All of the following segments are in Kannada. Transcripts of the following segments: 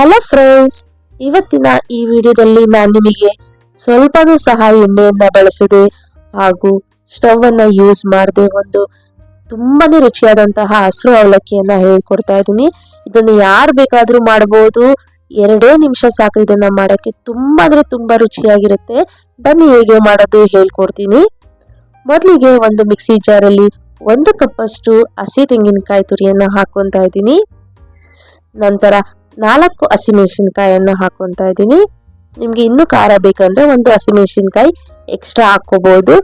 ಹಲೋ ಫ್ರೆಂಡ್ಸ್ ಇವತ್ತಿನ ಈ ವಿಡಿಯೋದಲ್ಲಿ ನಾನು ನಿಮಗೆ ಸ್ವಲ್ಪನೂ ಸಹ ಎಣ್ಣೆಯನ್ನ ಬಳಸಿದೆ ಹಾಗೂ ಸ್ಟವ್ ಅನ್ನ ಯೂಸ್ ಮಾಡದೆ ಒಂದು ತುಂಬಾನೇ ರುಚಿಯಾದಂತಹ ಹಸಿರು ಅವಲಕ್ಕಿಯನ್ನ ಹೇಳ್ಕೊಡ್ತಾ ಇದ್ದೀನಿ. ಇದನ್ನು ಯಾರು ಬೇಕಾದರೂ ಮಾಡಬಹುದು ಎರಡೇ ನಿಮಿಷ ಸಾಕು ಇದನ್ನ ಮಾಡೋಕ್ಕೆ. ತುಂಬಾ ಅಂದ್ರೆ ತುಂಬಾ ರುಚಿಯಾಗಿರುತ್ತೆ. ಬನ್ನಿ ಹೇಗೆ ಮಾಡೋದು ಹೇಳ್ಕೊಡ್ತೀನಿ. ಮೊದಲಿಗೆ ಒಂದು ಮಿಕ್ಸಿ ಜಾರಲ್ಲಿ ಒಂದು ಕಪ್ಪಷ್ಟು ಹಸಿ ತೆಂಗಿನಕಾಯಿ ತುರಿಯನ್ನು ಹಾಕೊತಾ ಇದ್ದೀನಿ. ನಂತರ ನಾಲ್ಕು ಹಸಿಮೆಣಸಿನ್ಕಾಯನ್ನು ಹಾಕೊತಾ ಇದ್ದೀನಿ. ನಿಮಗೆ ಇನ್ನೂ ಖಾರ ಬೇಕಂದ್ರೆ ಒಂದು ಹಸಿಮೆಣಸಿನ್ಕಾಯಿ ಎಕ್ಸ್ಟ್ರಾ ಹಾಕ್ಕೋಬೋದು.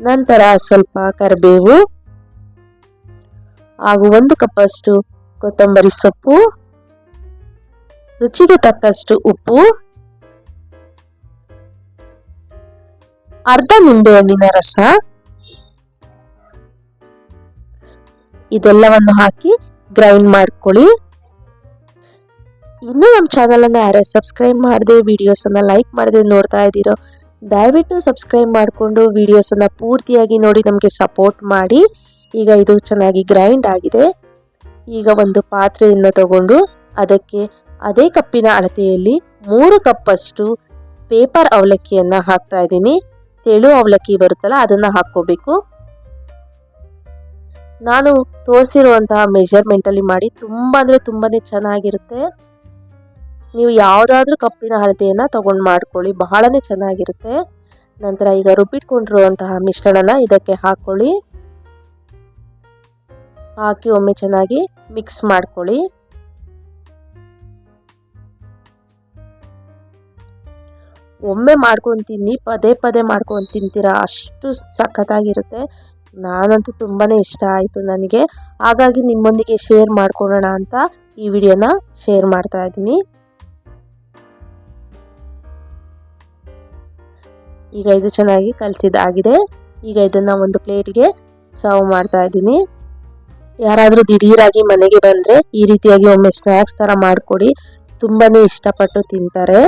ನಂತರ ಸ್ವಲ್ಪ ಕರಿಬೇವು, ಹಾಗೂ ಒಂದು ಕಪ್ಪಷ್ಟು ಕೊತ್ತಂಬರಿ ಸೊಪ್ಪು, ರುಚಿಗೆ ತಕ್ಕಷ್ಟು ಉಪ್ಪು, ಅರ್ಧ ನಿಂಬೆಹಣ್ಣಿನ ರಸ, ಇದೆಲ್ಲವನ್ನು ಹಾಕಿ ಗ್ರೈಂಡ್ ಮಾಡ್ಕೊಳ್ಳಿ. ಇನ್ನೂ ನಮ್ಮ ಚಾನಲನ್ನು ಯಾರೇ ಸಬ್ಸ್ಕ್ರೈಬ್ ಮಾಡದೆ ವೀಡಿಯೋಸನ್ನು ಲೈಕ್ ಮಾಡದೆ ನೋಡ್ತಾ ಇದ್ದೀರೋ, ದಯವಿಟ್ಟು ಸಬ್ಸ್ಕ್ರೈಬ್ ಮಾಡಿಕೊಂಡು ವೀಡಿಯೋಸನ್ನು ಪೂರ್ತಿಯಾಗಿ ನೋಡಿ, ನಮಗೆ ಸಪೋರ್ಟ್ ಮಾಡಿ. ಈಗ ಇದು ಚೆನ್ನಾಗಿ ಗ್ರೈಂಡ್ ಆಗಿದೆ. ಈಗ ಒಂದು ಪಾತ್ರೆಯನ್ನು ತಗೊಂಡು ಅದಕ್ಕೆ ಅದೇ ಕಪ್ಪಿನ ಅಳತೆಯಲ್ಲಿ ಮೂರು ಕಪ್ಪಷ್ಟು ಪೇಪರ್ ಅವಲಕ್ಕಿಯನ್ನು ಹಾಕ್ತಾ ಇದ್ದೀನಿ. ತೆಳು ಅವಲಕ್ಕಿ ಬರುತ್ತಲ್ಲ, ಅದನ್ನು ಹಾಕ್ಕೋಬೇಕು. ನಾನು ತೋರಿಸಿರುವಂತಹ ಮೆಜರ್ಮೆಂಟಲ್ಲಿ ಮಾಡಿ, ತುಂಬ ಅಂದರೆ ತುಂಬಾ ಚೆನ್ನಾಗಿರುತ್ತೆ. ನೀವು ಯಾವುದಾದ್ರೂ ಕಪ್ಪಿನ ಅಳತೆಯನ್ನು ತೊಗೊಂಡು ಮಾಡ್ಕೊಳ್ಳಿ. ಬಹಳನೇ ಚೆನ್ನಾಗಿರುತ್ತೆ. ನಂತರ ಈಗ ರುಬ್ಬಿಟ್ಕೊಂಡಿರುವಂತಹ ಮಿಶ್ರಣನ ಇದಕ್ಕೆ ಹಾಕ್ಕೊಳ್ಳಿ ಹಾಕಿ ಒಮ್ಮೆ ಚೆನ್ನಾಗಿ ಮಿಕ್ಸ್ ಮಾಡ್ಕೊಳ್ಳಿ. ಒಮ್ಮೆ ಮಾಡ್ಕೊಂಡು ಪದೇ ಪದೇ ಮಾಡ್ಕೊಂಡು ತಿಂತೀರಾ, ಅಷ್ಟು ಸಖತ್ತಾಗಿರುತ್ತೆ. ನಾನಂತೂ ತುಂಬಾ ಇಷ್ಟ ಆಯಿತು ನನಗೆ. ಹಾಗಾಗಿ ನಿಮ್ಮೊಂದಿಗೆ ಶೇರ್ ಮಾಡ್ಕೊಳ್ಳೋಣ ಅಂತ ಈ ವಿಡಿಯೋನ ಶೇರ್ ಮಾಡ್ತಾ ಇದ್ದೀನಿ. ಈಗ ಇದು ಚೆನ್ನಾಗಿ ಕಲಸಿದಾಗಿದೆ ಈಗ ಇದನ್ನು ಒಂದು ಪ್ಲೇಟ್ಗೆ ಸರ್ವ್ ಮಾಡ್ತಾ ಇದ್ದೀನಿ. ಯಾರಾದರೂ ದಿಢೀರಾಗಿ ಮನೆಗೆ ಬಂದರೆ ಈ ರೀತಿಯಾಗಿ ಒಮ್ಮೆ ಸ್ನ್ಯಾಕ್ಸ್ ಥರ ಮಾಡಿಕೊಡಿ. ತುಂಬಾ ಇಷ್ಟಪಟ್ಟು ತಿಂತಾರೆ.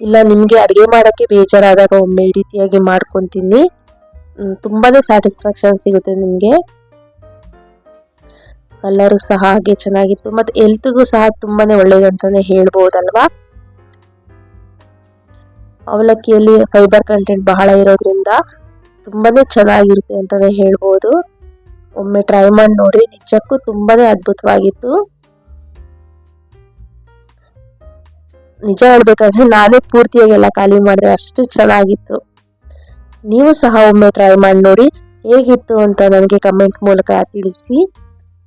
ಇಲ್ಲ, ನಿಮಗೆ ಅಡುಗೆ ಮಾಡೋಕ್ಕೆ ಬೇಜಾರಾದಾಗ ಒಮ್ಮೆ ಈ ರೀತಿಯಾಗಿ ಮಾಡ್ಕೊತೀನಿ. ತುಂಬಾ ಸ್ಯಾಟಿಸ್ಫ್ಯಾಕ್ಷನ್ ಸಿಗುತ್ತೆ ನಿಮಗೆ. ಕಲರು ಸಹ ಹಾಗೆ ಚೆನ್ನಾಗಿತ್ತು ಮತ್ತು ಹೆಲ್ತ್ಗೂ ಸಹ ತುಂಬಾ ಒಳ್ಳೇದಂತಲೇ ಹೇಳ್ಬೋದಲ್ವಾ? ಅವಲಕ್ಕಿಯಲ್ಲಿ ಫೈಬರ್ ಕಂಟೆಂಟ್ ಬಹಳ ಇರೋದ್ರಿಂದ ತುಂಬಾನೇ ಚೆನ್ನಾಗಿರುತ್ತೆ ಅಂತಲೇ ಹೇಳ್ಬೋದು. ಒಮ್ಮೆ ಟ್ರೈ ಮಾಡಿ ನೋಡಿ, ನಿಜಕ್ಕೂ ತುಂಬಾನೇ ಅದ್ಭುತವಾಗಿತ್ತು. ನಿಜ ಹೇಳ್ಬೇಕಂದ್ರೆ ನಾನೇ ಪೂರ್ತಿಯಾಗಿ ಎಲ್ಲ ಖಾಲಿ ಮಾಡಿದೆ ಅಷ್ಟು ಚೆನ್ನಾಗಿತ್ತು. ನೀವು ಸಹ ಒಮ್ಮೆ ಟ್ರೈ ಮಾಡಿ ನೋಡಿ, ಹೇಗಿತ್ತು ಅಂತ ನನಗೆ ಕಮೆಂಟ್ ಮೂಲಕ ತಿಳಿಸಿ.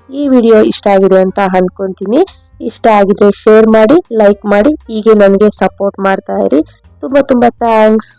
ಈ ವಿಡಿಯೋ ಇಷ್ಟ ಆಗಿದೆ ಅಂತ ಅಂದ್ಕೊತೀನಿ ಇಷ್ಟ ಆಗಿದ್ರೆ ಶೇರ್ ಮಾಡಿ ಲೈಕ್ ಮಾಡಿ, ಹೀಗೆ ನನಗೆ ಸಪೋರ್ಟ್ ಮಾಡ್ತಾ ಇರಿ. ತುಂಬ ತುಂಬ ಥ್ಯಾಂಕ್ಸ್